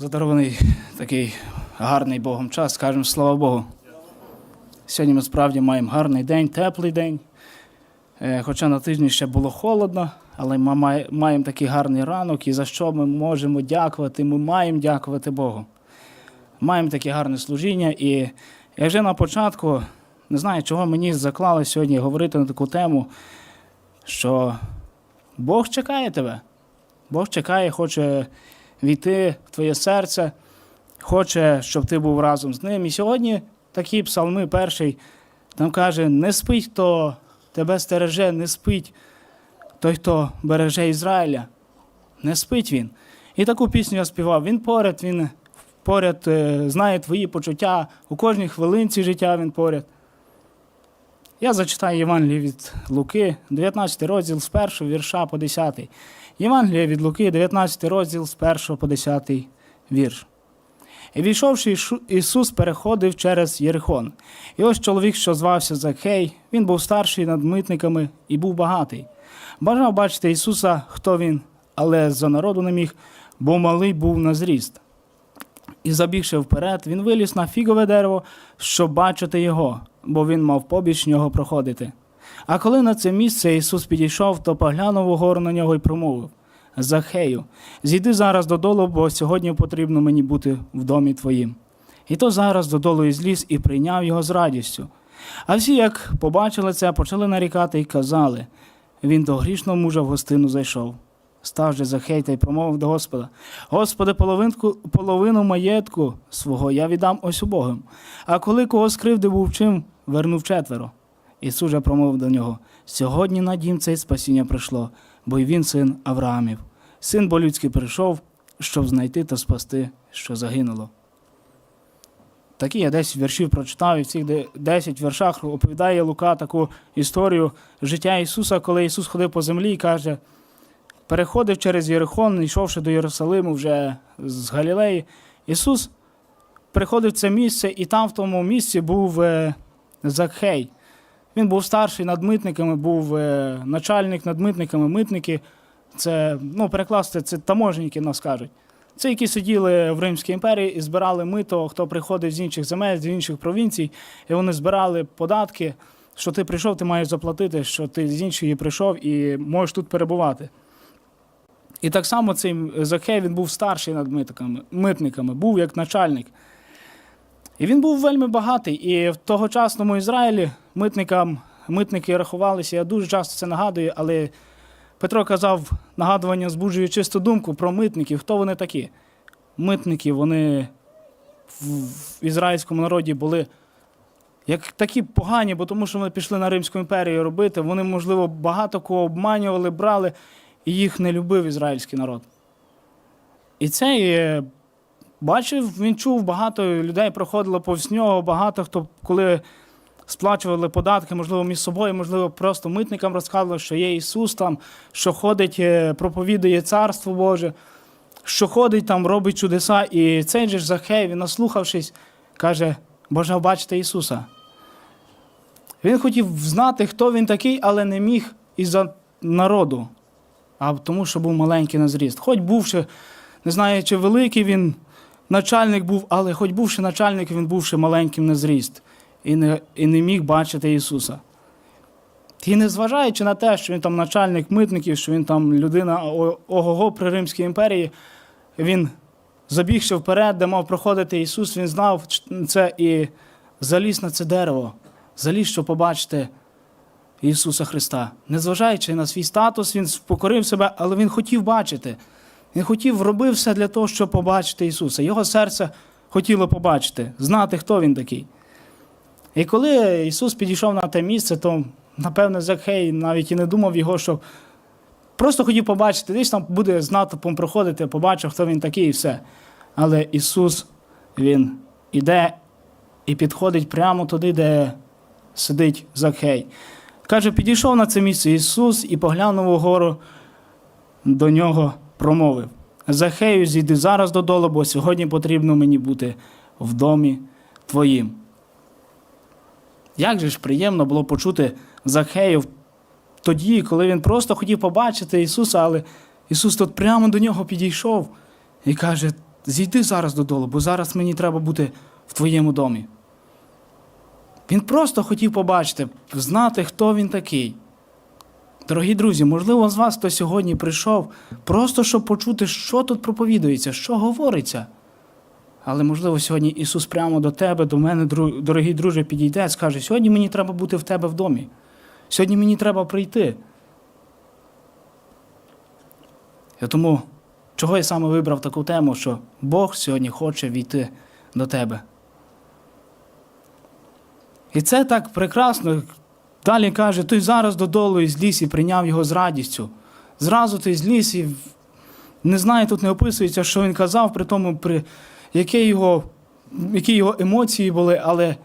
Задарований такий гарний Богом час, скажемо слава Богу. Сьогодні ми справді маємо гарний день, теплий день. Е, Хоча на тижні ще було холодно, але ми маємо такий гарний ранок, і за що ми можемо дякувати? Ми маємо дякувати Богу. Маємо таке гарне служіння. І я вже на початку не знаю, чого мені заклали сьогодні говорити на таку тему, що Бог чекає тебе. Бог чекає, хоче війти в твоє серце, хоче, щоб ти був разом з ним. І сьогодні такі псалми перший там каже: не спить, хто тебе стереже, не спить той, хто береже Ізраїля. Не спить він. І таку пісню я співав. Він поряд, він поряд е, знає твої почуття, у кожній хвилинці життя він поряд. Я зачитаю Євангеліє від Луки, 19 розділ з 1 вірша по 10. Євангеліє від Луки, 19 розділ з 1 по 10 вірш. І війшовши, Ісус переходив через Єрихон. І ось чоловік, що звався Закхей, він був старший над митниками і був багатий. Бажав бачити Ісуса, хто він, але за народу не міг, бо малий був на зріст. І забігши вперед, він виліз на фігове дерево, щоб бачити його, бо він мав побіч нього проходити. А коли на це місце Ісус підійшов, то поглянув угору на нього і промовив: Захею, зійди зараз додолу, бо сьогодні потрібно мені бути в домі твоїм. І то зараз додолу і зліз і прийняв його з радістю. А всі, як побачили це, почали нарікати і казали: він до грішного мужа в гостину зайшов. Став же Захей та й промовив до Господа: Господи, половинку, половину маєтку свого я віддам ось убогим. А коли кого скривдив був чим, вернув четверо. Ісус же промовив до нього: Сьогодні на дім цей спасіння прийшло, бо й він син Авраамів. Син бо людський прийшов, щоб знайти та спасти, що загинуло. Такі я 10 віршів прочитав, і в цих 10 віршах оповідає Лука таку історію життя Ісуса, коли Ісус ходив по землі і каже, переходив через Єрихон, йшовши до Єрусалиму вже з Галілеї. Ісус приходив в це місце, і там в тому місці був е, Закхей. Він був старший над митниками, був е, начальник над митниками. Митники це, ну, перекласти, це таможенники нас кажуть. Це які сиділи в Римській імперії і збирали мито, хто приходив з інших земель, з інших провінцій, і вони збирали податки, що ти прийшов, ти маєш заплатити, що ти з іншої прийшов і можеш тут перебувати. І так само цей Захей він був старший над митниками, митниками, був як начальник. І він був вельми багатий. І в тогочасному Ізраїлі митникам, митники рахувалися, я дуже часто це нагадую, але Петро казав нагадування збуджує чисту думку про митників. Хто вони такі? Митники, вони в, ізраїльському народі були як такі погані, бо тому що вони пішли на Римську імперію робити. Вони, можливо, багато кого обманювали, брали, і їх не любив ізраїльський народ. І цей бачив, він чув, багато людей проходило повз нього, багато хто, коли сплачували податки, можливо, між собою, можливо, просто митникам розказували, що є Ісус там, що ходить, е, проповідує Царство Боже, що ходить там, робить чудеса. І цей же ж Захей, він, наслухавшись, каже: Бажав бачити Ісуса. Він хотів знати, хто він такий, але не міг із-за народу, а тому, що був маленький на зріст. Хоч бувши, не знаю, чи великий він начальник був, але хоч бувши начальник, він бувши маленьким на зріст і не, і не міг бачити Ісуса. І незважаючи на те, що він там начальник митників, що він там людина ого-го при Римській імперії, він забігши вперед, де мав проходити Ісус, він знав це і заліз на це дерево, заліз, щоб побачити Ісуса Христа. Незважаючи на свій статус, він покорив себе, але він хотів бачити. Він хотів, робив все для того, щоб побачити Ісуса. Його серце хотіло побачити, знати, хто він такий. І коли Ісус підійшов на те місце, то, напевне, Закхей навіть і не думав його, що просто хотів побачити, десь там буде з натовпом проходити, побачив, хто він такий, і все. Але Ісус, Він іде і підходить прямо туди, де сидить Закхей. Каже, підійшов на це місце Ісус і поглянув угору до нього, промовив: Захею, зійди зараз додолу, бо сьогодні потрібно мені бути в домі твоїм. Як же ж приємно було почути Захею тоді, коли він просто хотів побачити Ісуса, але Ісус тут прямо до нього підійшов і каже: зійди зараз додолу, бо зараз мені треба бути в твоєму домі. Він просто хотів побачити, знати, хто він такий. Дорогі друзі, можливо, з вас хто сьогодні прийшов, просто щоб почути, що тут проповідується, що говориться. Але, можливо, сьогодні Ісус прямо до тебе, до мене, дорогий друже, підійде скаже: сьогодні мені треба бути в тебе в домі. Сьогодні мені треба прийти. І тому, чого я саме вибрав таку тему, що Бог сьогодні хоче війти до тебе. І це так прекрасно. Далі каже, той зараз додолу із ліс і прийняв його з радістю. Зразу той зліз і не знаю, тут не описується, що він казав, при тому, при які його, які його емоції були, але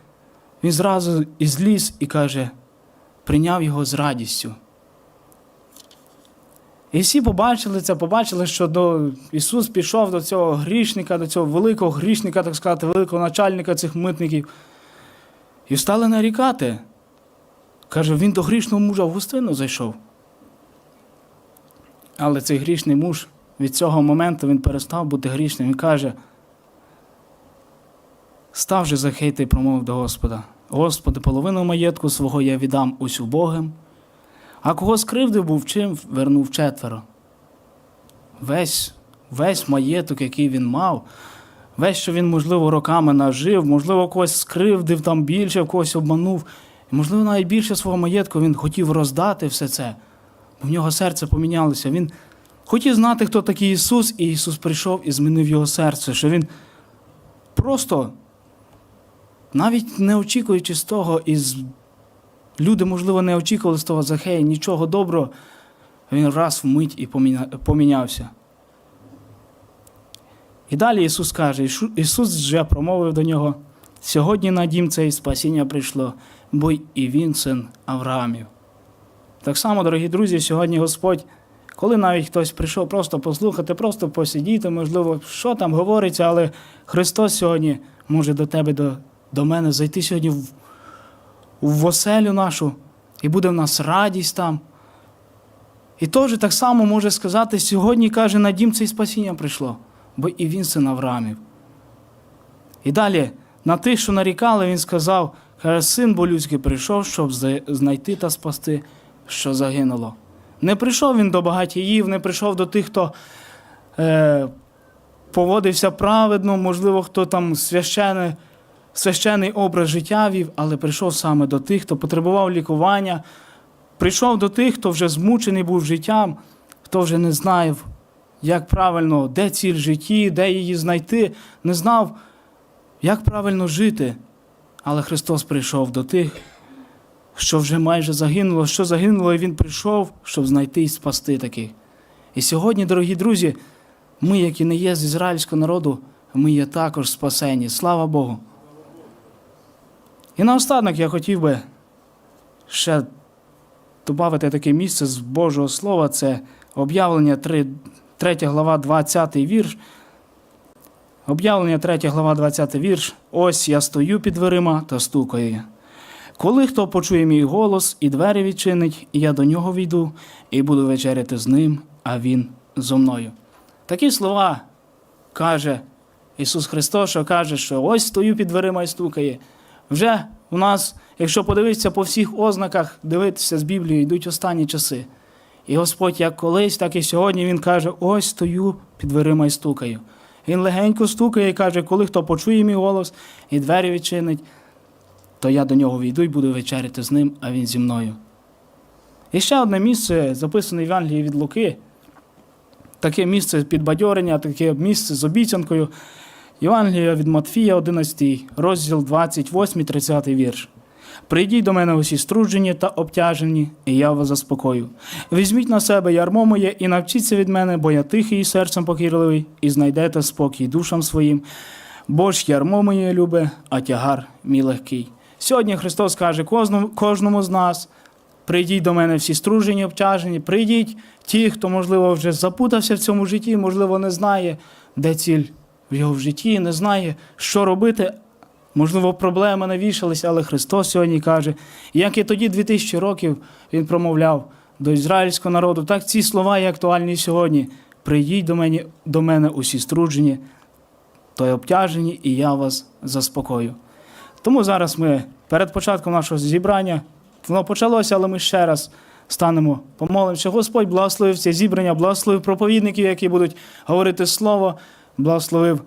він зразу із ліс і каже, прийняв його з радістю. І всі побачили це, побачили, що до Ісус пішов до цього грішника, до цього великого грішника, так сказати, великого начальника цих митників. І стали нарікати. Каже, він до грішного мужа в гостину зайшов. Але цей грішний муж від цього моменту він перестав бути грішним. Він каже: став же Захей і промовив до Господа: Господи, половину маєтку свого я віддам ось убогим, а кого скривдив був чим, вернув четверо. Весь, весь маєток, який він мав, весь, що він, можливо, роками нажив, можливо, когось скривдив там більше, когось обманув. І, можливо, навіть більше свого маєтку він хотів роздати все це, бо в нього серце помінялося. Він хотів знати, хто такий Ісус, і Ісус прийшов і змінив його серце, що Він просто, навіть не очікуючи з того, із люди, можливо, не очікували з того Захея нічого доброго, він раз вмить і помінявся. І далі Ісус каже, Ісус вже промовив до нього, сьогодні на дім цей спасіння прийшло, бо і він син Авраамів. Так само, дорогі друзі, сьогодні Господь, коли навіть хтось прийшов просто послухати, просто посидіти, можливо, що там говориться, але Христос сьогодні може до тебе, до, до мене зайти сьогодні в, в оселю нашу, і буде в нас радість там. І теж так само може сказати, сьогодні каже, на дім це і спасіння прийшло, бо і він син Авраамів. І далі, на тих, що нарікали, він сказав, син бо людський прийшов, щоб знайти та спасти, що загинуло. Не прийшов він до багатіїв, не прийшов до тих, хто е, поводився праведно, можливо, хто там священний, священний образ життя вів, але прийшов саме до тих, хто потребував лікування, прийшов до тих, хто вже змучений був життям, хто вже не знав, як правильно, де ціль житті, де її знайти, не знав, як правильно жити. Але Христос прийшов до тих, що вже майже загинуло, що загинуло, і Він прийшов, щоб знайти і спасти таких. І сьогодні, дорогі друзі, ми, які не є з ізраїльського народу, ми є також спасені. Слава Богу. І наостанок я хотів би ще додати таке місце з Божого Слова, це об'явлення 3, 3 глава, 20 вірш. Об'явлення 3 глава, 20 вірш. Ось я стою під дверима та стукаю. Коли хто почує мій голос і двері відчинить, і я до нього війду, і буду вечеряти з ним, а він зо мною. Такі слова каже Ісус Христос, що каже, що ось стою під дверима і стукає. Вже у нас, якщо подивитися по всіх ознаках, дивитися з Біблії, йдуть останні часи. І Господь як колись, так і сьогодні Він каже: ось стою під дверима і стукаю. Він легенько стукає і каже, коли хто почує мій голос і двері відчинить, то я до нього війду і буду вечеряти з ним, а він зі мною. І ще одне місце, записане в Євангелії від Луки, таке місце підбадьорення, таке місце з обіцянкою. Євангелія від Матфія, 11, розділ 28, 30 вірш. Прийдіть до мене усі струджені та обтяжені, і я вас заспокою. Візьміть на себе ярмо моє і навчіться від мене, бо я тихий і серцем покірливий, і знайдете спокій душам своїм. Бо ж ярмо моє любе, а тягар мій легкий. Сьогодні Христос каже кожному, з нас: прийдіть до мене всі стружені, обтяжені, прийдіть ті, хто, можливо, вже запутався в цьому житті, можливо, не знає, де ціль в його житті, не знає, що робити. Можливо, проблеми навішалися, але Христос сьогодні каже, як і тоді 2000 років Він промовляв до ізраїльського народу, так ці слова є актуальні сьогодні. Прийдіть до мене, до мене усі струджені то й обтяжені, і я вас заспокою. Тому зараз ми перед початком нашого зібрання, воно почалося, але ми ще раз станемо, помолимося. Господь благословив це зібрання, благословив проповідників, які будуть говорити слово, благословив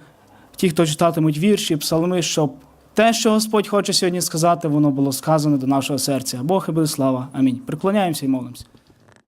ті, хто читатимуть вірші, псалми, щоб те, що Господь хоче сьогодні сказати, воно було сказане до нашого серця. Бог і буде слава. Амінь. Приклоняємося і молимося.